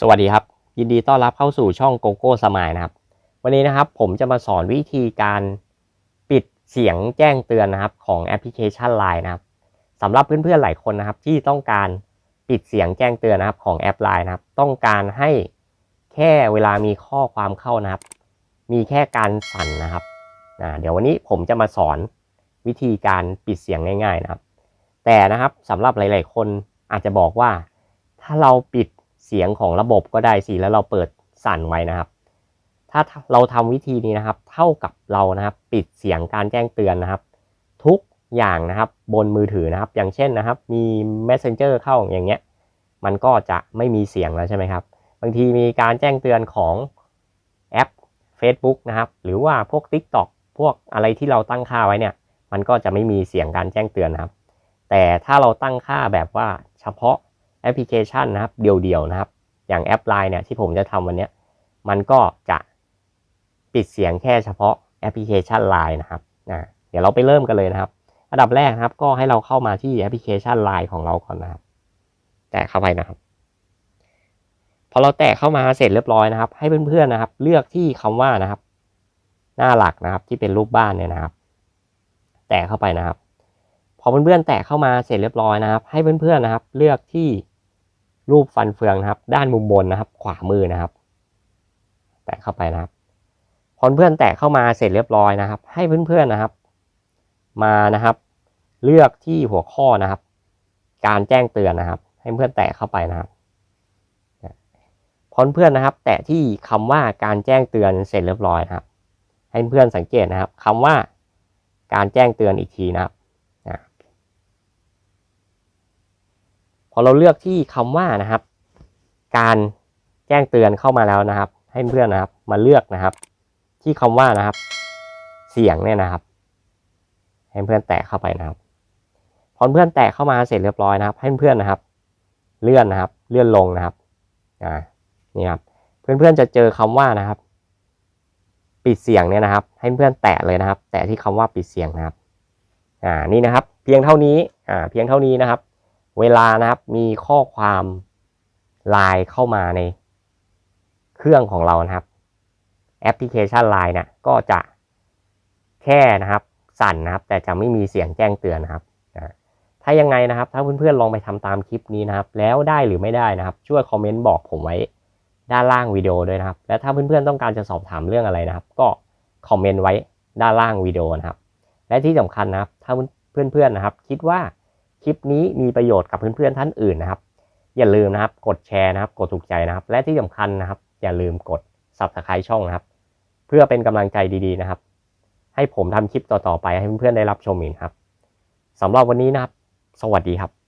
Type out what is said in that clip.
สวัสดีครับ ยินดีต้อนรับเข้าสู่ช่องโกโก้สมายนะครับ วันนี้นะครับผมจะมาสอนวิธีการปิดเสียงแจ้งเตือนนะครับของแอปพลิเคชัน Line นะครับสำหรับเพื่อนๆหลายคนนะครับ ที่ต้องการปิดเสียงแจ้งเตือนนะครับของแอป Line นะครับ ต้องการให้แค่เวลามีข้อความเข้านะครับ มีแค่การสั่นนะครับอ่าเดี๋ยววันนี้ผมจะมาสอนวิธีการปิดเสียงง่าย ๆนะครับ แต่นะครับสำหรับหลาย ๆ คนอาจจะบอกว่าถ้าเราปิด เสียงของระบบก็ได้สิแล้วเราเปิดสั่นไว้นะครับ ถ้าเราทำวิธีนี้นะครับ เท่ากับเรานะครับ ปิดเสียงการแจ้งเตือนนะครับ ทุกอย่างนะครับบนมือถือนะครับ อย่างเช่นนะครับ มี Messenger เข้าอย่างเงี้ย มันก็จะไม่มีเสียงแล้วใช่ไหมครับ บางทีมีการแจ้งเตือนของแอป Facebook นะครับ หรือว่าพวก TikTok พวกอะไรที่เราตั้งค่าไว้เนี่ย มันก็จะไม่มีเสียงการแจ้งเตือนนะครับ แต่ถ้าเราตั้งค่าแบบว่าเฉพาะ แอปพลิเคชันนะครับ เดียวๆนะครับ อย่างแอป Line เนี่ยที่ผมจะทำวันนี้มันก็จะปิดเสียงแค่เฉพาะแอปพลิเคชัน Line นะครับนะเดี๋ยวเราไปเริ่มกันเลยนะครับ อันดับแรกนะครับ ก็ให้เราเข้ามาที่แอปพลิเคชัน Line ของเราก่อนนะครับ แตะเข้าไปนะครับ พอเราแตะเข้ามาเสร็จเรียบร้อยนะครับ ให้เพื่อนๆนะครับ เลือกที่คำว่านะครับ หน้าหลักนะครับที่เป็นรูปบ้านเนี่ยนะครับ แตะเข้าไปนะครับพอเพื่อนๆแตะเข้ามาเสร็จเรียบร้อยนะครับ ให้เพื่อนๆนะครับ เลือกที่ รูปฟันเฟืองนะครับ ด้านมุมบนนะครับ ขวามือนะครับ แตะเข้าไปนะครับ พอเพื่อนแตะเข้ามาเสร็จเรียบร้อยนะครับ ให้เพื่อนๆนะครับ มานะครับ เลือกที่หัวข้อนะครับ การแจ้งเตือนนะครับ ให้เพื่อนแตะเข้าไปนะครับพอเพื่อนนะครับ แตะที่คำว่าการแจ้งเตือนเสร็จเรียบร้อยนะครับ ให้เพื่อนสังเกตนะครับคำว่าการแจ้งเตือนอีกทีนะครับ พอเราเลือกที่คำว่านะครับ การแจ้งเตือนเข้ามาแล้วนะครับ ให้เพื่อนนะครับ มาเลือกนะครับ ที่คำว่านะครับ เสียงเนี่ยนะครับ ให้เพื่อนแตะเข้าไปนะครับ พอเพื่อนแตะเข้ามาเสร็จเรียบร้อยนะครับ ให้เพื่อนนะครับ เลื่อนนะครับ เลื่อนลงนะครับอ่านี่ครับ เพื่อนๆจะเจอคำว่านะครับ ปิดเสียงเนี่ยนะครับ ให้เพื่อนแตะเลยนะครับ แตะที่คำว่าปิดเสียงนะครับ อ่านี่นะครับ เพียงเท่านี้อ่าเพียงเท่านี้นะครับ เวลานะครับมีข้อความไลน์เข้ามาในเครื่องของเรานะครับ แอปพลิเคชันไลน์เนี่ยก็จะแค่นะครับสั่นนะครับ แต่จะไม่มีเสียงแจ้งเตือนนะครับถ้ายังไงนะครับ ถ้าเพื่อนๆลองไปทำตามคลิปนี้นะครับ แล้วได้หรือไม่ได้นะครับ ช่วยคอมเมนต์บอกผมไว้ด้านล่างวิดีโอด้วยนะครับ และถ้าเพื่อนๆต้องการจะสอบถามเรื่องอะไรนะครับ ก็คอมเมนต์ไว้ด้านล่างวิดีโอนะครับ และที่สำคัญนะครับ ถ้าเพื่อนๆนะครับ คิดว่า คลิปนี้มีประโยชน์กับเพื่อนๆท่านอื่นนะครับ อย่าลืมนะครับ กดแชร์นะครับ กดถูกใจนะครับ และที่สำคัญนะครับ อย่าลืมกด subscribe ช่องนะครับ เพื่อเป็นกำลังใจดีๆนะครับ ให้ผมทำคลิปต่อๆไปให้เพื่อนๆได้รับชมอีกครับสำหรับวันนี้นะครับ สวัสดีครับ